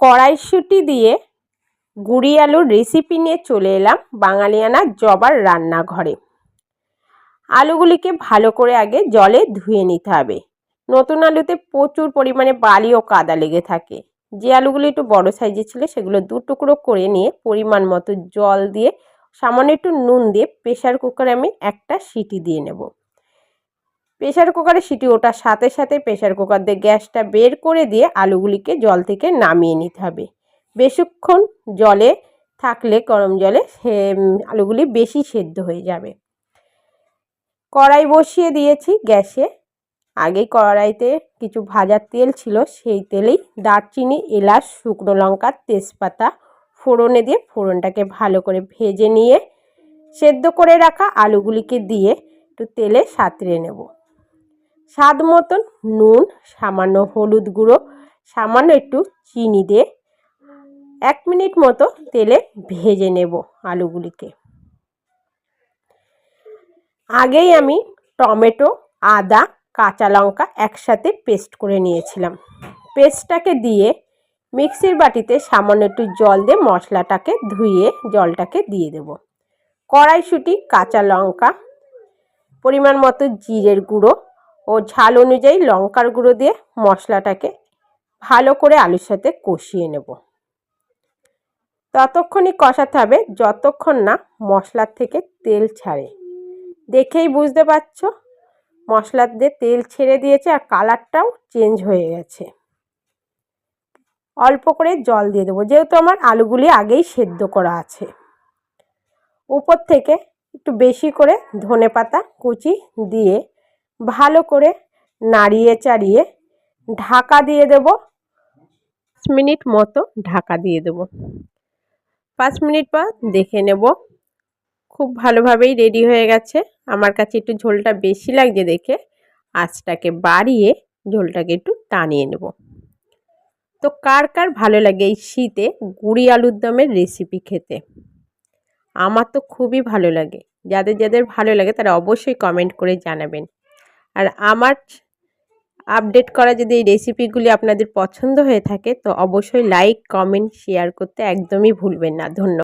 কড়াইশুঁটি দিয়ে গুড়ি আলুর রেসিপি নিয়ে চলে এলাম বাঙালিয়ানা জবার রান্নাঘরে। আলুগুলিকে ভালো করে আগে জলে ধুয়ে নিতে হবে। নতুন আলুতে প্রচুর পরিমাণে বালি ও কাদা লেগে থাকে। যে আলুগুলি একটু বড় সাইজে ছিল সেগুলো দু টুকরো করে নিয়ে পরিমাণ মতো জল দিয়ে সামান্য একটু নুন দিয়ে প্রেশার কুকারে আমি একটা সিটি দিয়ে নেব। প্রেশার কুকারে সিটি ওঠার সাথে সাথে প্রেশার কুকার দিয়ে গ্যাসটা বের করে দিয়ে আলুগুলিকে জল থেকে নামিয়ে নিতে হবে। বেশিক্ষণ জলে থাকলে গরম জলে সে আলুগুলি বেশি সেদ্ধ হয়ে যাবে। কড়াই বসিয়ে দিয়েছি গ্যাসে। আগেই কড়াইতে কিছু ভাজার তেল ছিল, সেই তেলেই দারচিনি, এলাচ, শুকনো লঙ্কা, তেজপাতা ফোড়নে দিয়ে ফোড়নটাকে ভালো করে ভেজে নিয়ে সেদ্ধ করে রাখা আলুগুলিকে দিয়ে একটু তেলে সাঁতরে নেব। স্বাদ মতন নুন, সামান্য হলুদ গুঁড়ো, সামান্য একটু চিনি দিয়ে এক মিনিট মতো তেলে ভেজে নেব আলুগুলিকে। আগেই আমি টমেটো, আদা, কাঁচা লঙ্কা একসাথে পেস্ট করে নিয়েছিলাম। পেস্টটাকে দিয়ে মিক্সির বাটিতে সামান্য একটু জল দিয়ে মশলাটাকে ধুয়ে জলটাকে দিয়ে দেব। কড়াইশুঁটি, কাঁচা লঙ্কা, পরিমাণ মতো জিরের গুঁড়ো ও ঝাল অনুযায়ী লঙ্কার গুঁড়ো দিয়ে মশলাটাকে ভালো করে আলুর সাথে কষিয়ে নেব। ততক্ষণই কষাতে হবে, যতক্ষণ না মশলার থেকে তেল ছাড়ে। দেখেই বুঝতে পারছ, মশলার দিয়ে তেল ছেড়ে দিয়েছে আর কালারটাও চেঞ্জ হয়ে গেছে। অল্প করে জল দিয়ে দেবো, যেহেতু আমার আলুগুলি আগেই সেদ্ধ করা আছে। উপর থেকে একটু বেশি করে ধনে পাতা কুচি দিয়ে ভালো করে নাড়িয়ে চাড়িয়ে ঢাকা দিয়ে দেব। মিনিট মতো ঢাকা দিয়ে দেব। পাঁচ মিনিট পর দেখে নেব। খুব ভালোভাবেই রেডি হয়ে গেছে। আমার কাছে একটু ঝোলটা বেশি লাগছে দেখে আঁচটাকে বাড়িয়ে ঝোলটাকে একটু টানিয়ে নেব। তো কার কার ভালো লাগে এই শীতে গুড়ি আলুর দমের রেসিপি খেতে? আমার তো খুবই ভালো লাগে। যাদের যাদের ভালো লাগে তারা অবশ্যই কমেন্ট করে জানাবেন। আর আমার আপডেট করা যদি এই রেসিপিগুলি আপনাদের পছন্দ হয়ে থাকে, তো অবশ্যই লাইক কমেন্ট শেয়ার করতে একদমই ভুলবেন না। ধন্যবাদ।